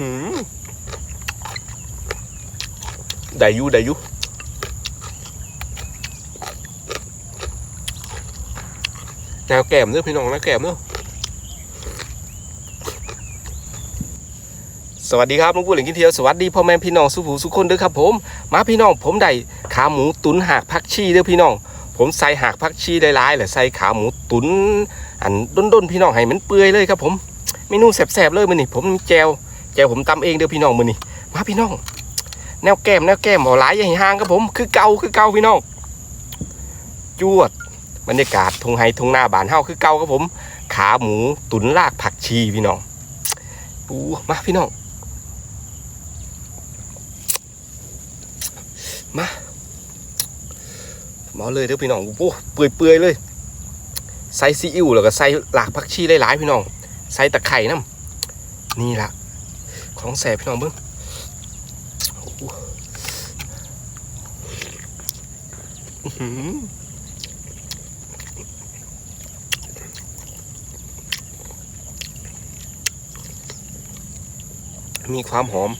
หืมได้ยูได้ยูแนวแก้มเด้อพี่น้องนวแก้มเด้อสวัสดีครับลุงกุ้หลิงกินเที่ยวสวัสดีพ่อแม่พี่น้องสุภูสุขคนเด้อครับผม มาพี่น้องผมได้ขาหมูตุ๋นหากผักชีเด้อพี่น้อง ผมใส่หากผักชีได้หลายๆแหละใส่ขาหมูตุ๋นอันด้นๆพี่น้องให้มันเปื่อยเลยครับผมเมนูแซ่บๆเลยมื้อนี้ผมมีแจว จวผมตำเองเด้อพี่น้องมือนี้มาพี่น้อง แนวแก้มแนวแก้มบ่หลายอย่าให้ห่างครับผม คือเก่าคือเก่าพี่น้องจวดบรรยากาศทงไฮทงหน้าบานเฮาคือเก่าครับผม ขาหมูตุ๋นลากผักชีพี่น้องปูมาพี่น้องมามาเลยเด้อพี่น้องโอ้เปื่อยๆเลยใส่ซีอิ๊วแล้วก็ใส่หลากผักชีหลายๆพี่น้อง ใส่ตะไคร่น้ำนี่ละ ของแสบพี่น้องเบิ้งมีความหอม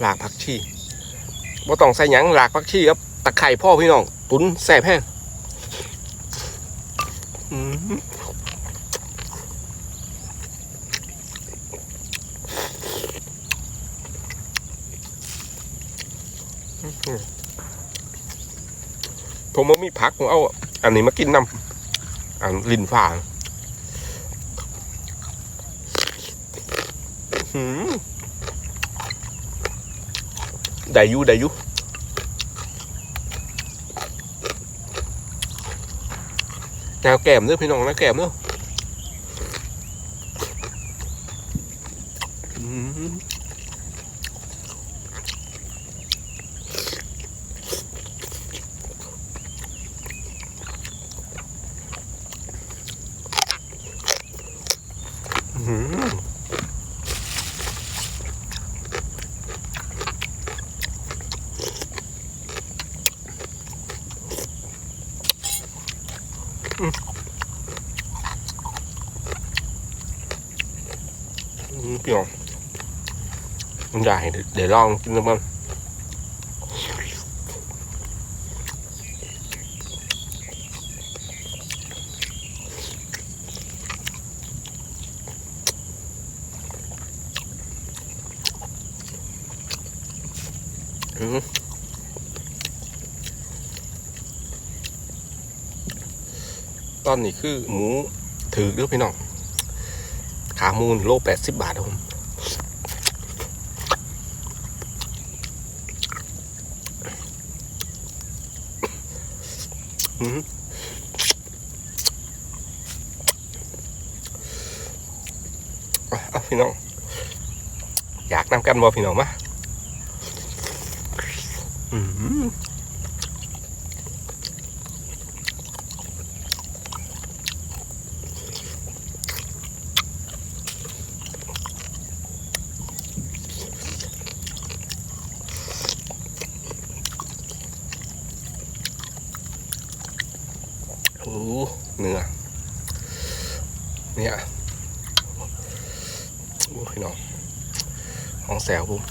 หลากผักชีบ่ต้องใส่หยังหลากผักชีครับตะไคร่พ่อพี่น้อง ตุ๋นแสบแห้งอื้อหือ ผมว่ามีผักผมเอา อันนี้มากินน้ำอันลินฝ่าหืมได้ยูได้ยูแนวแก้มเนื้อพี่น้องนวแก้มเนื้อ อืมพี่น้องมันใหญ่เดี๋ยวเดี๋ยวลองกินดูมันอืมตอนนี้คือหมูถือเด้วยพี่น้อง ขามูลโลแปดสิบบาทครับผมอืมอาเอาพี่น้อง อยากนำกันบ่พี่น้องมาอืม โอ้เนื้อเนี่ยโอ้พี่น้องของแสวผม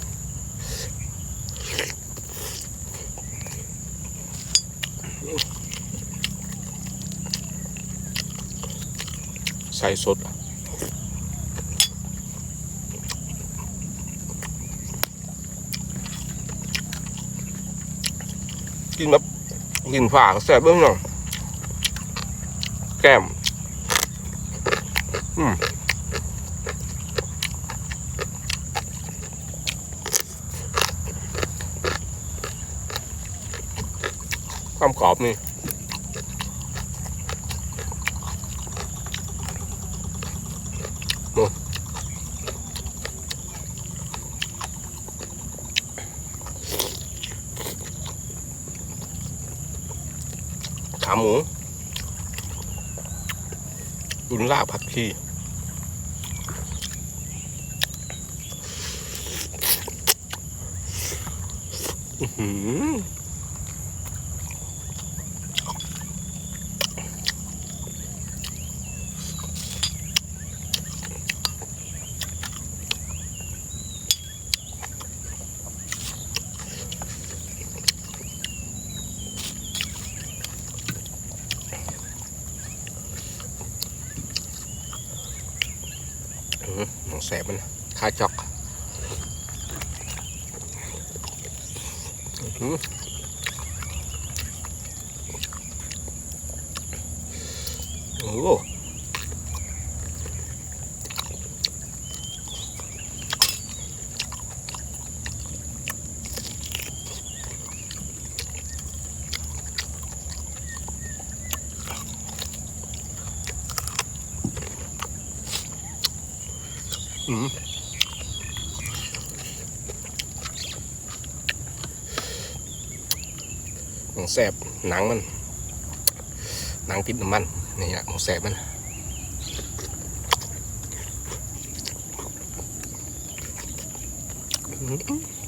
ใส่สดกินแบบกินฝาแสบเบื้องหน่อย แก้มอืมความกรอบนี่โน่นขาหมู ตุนลาบผักชีอือหือ สบมันคาจอกโอ้ โหอืมหนังแสบหนังมัน หนังติดน้ำมันนี่แหละหมูแสบมันอืม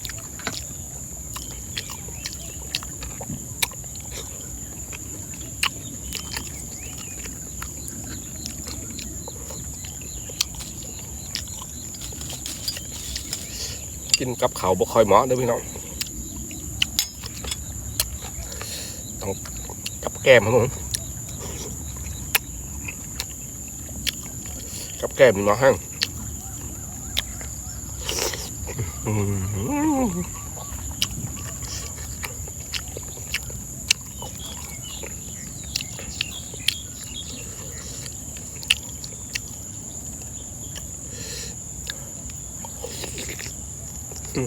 กินกับเขาวบ่ค่อยหมอเด้อพี่น้องต้องกับแก้มครับผมกับแก้มนี่มาให้อื้อหืออื้อหือผม ส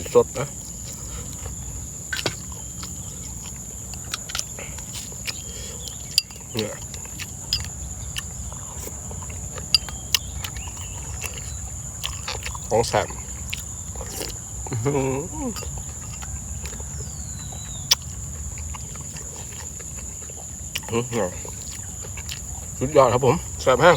ีสดนะเนี่ยของแสุดยอดครับผมแสบแห้ง